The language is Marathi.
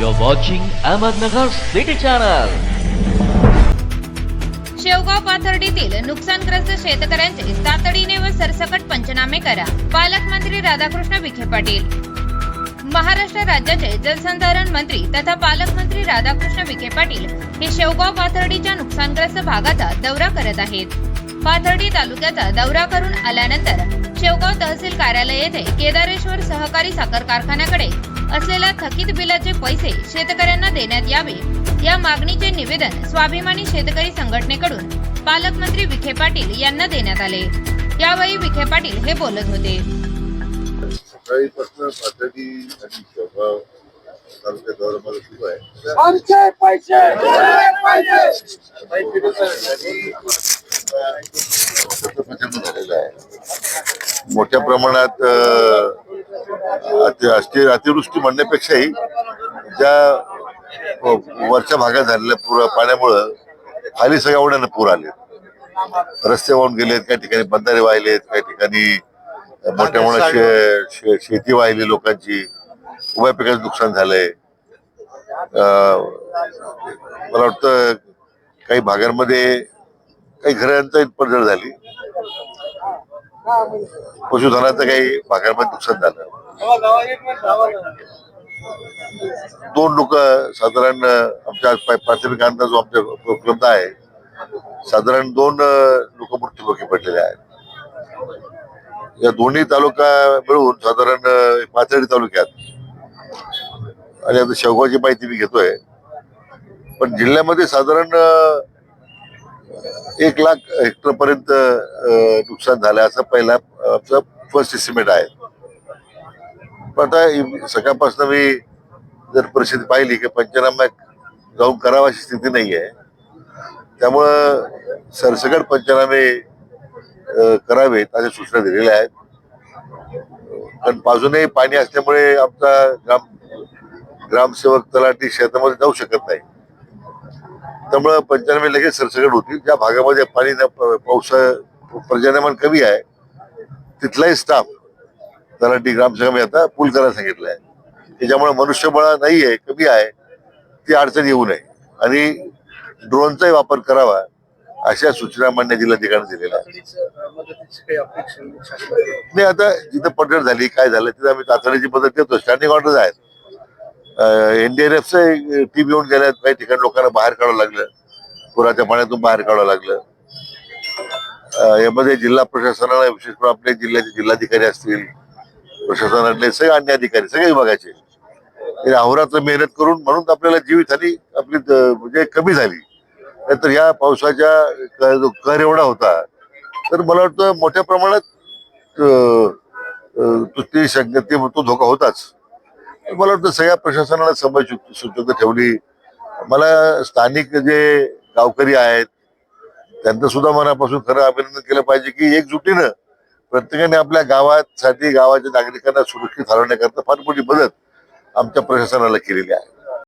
You're watching Ahmednagar City Channel. Shevgaon पाथर्डीतील नुकसानग्रस्त शेतकऱ्यांचे तातडीने व सरसकट पंचनामे करा. पालकमंत्री राधाकृष्ण विखे पाटील. महाराष्ट्र राज्याचे जलसंधारण मंत्री तथा पालकमंत्री राधाकृष्ण विखे पाटील हे शेवगाव पाथर्डीच्या नुकसानग्रस्त भागाचा दौरा करत आहेत. पाथर्डी तालुक्याचा दौरा करून आल्यानंतर शेवगाव तहसील कार्यालय येथे केदारेश्वर सहकारी साखर कारखान्याकडे असलेल्या थकीत बिलाचे पैसे शेतकऱ्यांना देण्यात यावे. या मागणीचे निवेदन स्वाभिमानी शेतकरी संघटनेकडून पालकमंत्री विखे पाटील यांना देण्यात आले. यावेळी विखे पाटील हे बोलत होते. आमचे पैसे! मोठ्या प्रमाणात अति- अति- अतिवृष्टी म्हणण्यापेक्षाही ज्या हो, वरच्या भागात झालेल्या पूर पाण्यामुळं खाली सगळ्या ओढ्यानं पूर आले रस्ते वाहून गेलेत काही ठिकाणी बंधारे वाहिलेत काही ठिकाणी मोठ्या मोठ्या शे- शेती वाहिली लोकांची. उभ्या पिकाचं नुकसान झालंय. अं, मला वाटतं काही भागांमध्ये काही घरांचा पडझड झाली. पशुधनाचं काही भागांमध्ये नुकसान झालं. दोन लोक साधारण आमच्या प्राथमिक अंदाज जो आमच्या उपलब्ध आहे साधारण दोन लोक मृत्यूमुखी पडलेले आहेत. या दोन्ही तालुका मिळून साधारण पाचडी पाथर्डी तालुक्यात. आणि आता शेवगावची माहिती मी घेतोय. पण जिल्ह्यामध्ये साधारण एक लाख हेक्टर पर्यंत नुकसान झालं असं पहिला आमचं फर्स्ट एस्टिमेट आहे. आता सकाळपासून मी जर परिस्थिती पाहिली की पंचनामा जाऊन करावा अशी स्थिती नाही आहे त्यामुळं सरसकट पंचनामे करावेत अशा सूचना दिलेल्या आहेत. कारण बाजूनही पाणी असल्यामुळे आमचा ग्राम ग्रामसेवक तलाठी शेतामध्ये जाऊ शकत नाही. त्यामुळं पंचनामे लगेच सरसकट होतील. ज्या भागामध्ये पाणी प- पावसा पर्जन्यमान कमी आहे तिथलाही स्टाफ तलाठी ग्रामसेवक मी आता पूल करायला सांगितलं आहे त्याच्यामुळे मनुष्यबळ नाही आहे कमी आहे. ती अडचण येऊ नये. आणि ड्रोनचाही वापर करावा अशा सूचना मान्य जिल्हाधिकाऱ्यांनी दिलेल्या नाही आता जिथं पडझड झाली काय झालं तिथं आम्ही तातडीची मदत देतो स्टँडिंग ऑर्डर आहेत. एनडीआरएफचं टीम येऊन गेल्या काही ठिकाणी लोकांना बाहेर काढावं लागलं. पुराच्या पाण्यातून बाहेर काढावं लागलं. यामध्ये जिल्हा प्रशासनाला विशेष करून आपले जिल्ह्याचे जिल्हाधिकारी असतील प्रशासनातले सगळे अन्य अधिकारी सगळे विभागाचे. ते अहोरात्र मेहनत करून म्हणून आपल्याला जीवितहानी आपली म्हणजे कमी झाली. नाहीतर या पावसाच्या जो कर एवढा होता तर मला वाटतं मोठ्या प्रमाणात ती शक्य ते तो धोका होताच. मला वाटतं सगळ्या प्रशासनाला समज सूचक ठेवली. मला स्थानिक जे गावकरी आहेत त्यांचं सुद्धा मनापासून खरं अभिनंदन केलं पाहिजे की एकजुटीनं प्रत्येकाने आपल्या गावासाठी गावाच्या नागरिकांना सुरक्षित हलवण्याकरता फार मोठी मदत आमच्या प्रशासनाला केलेली आहे.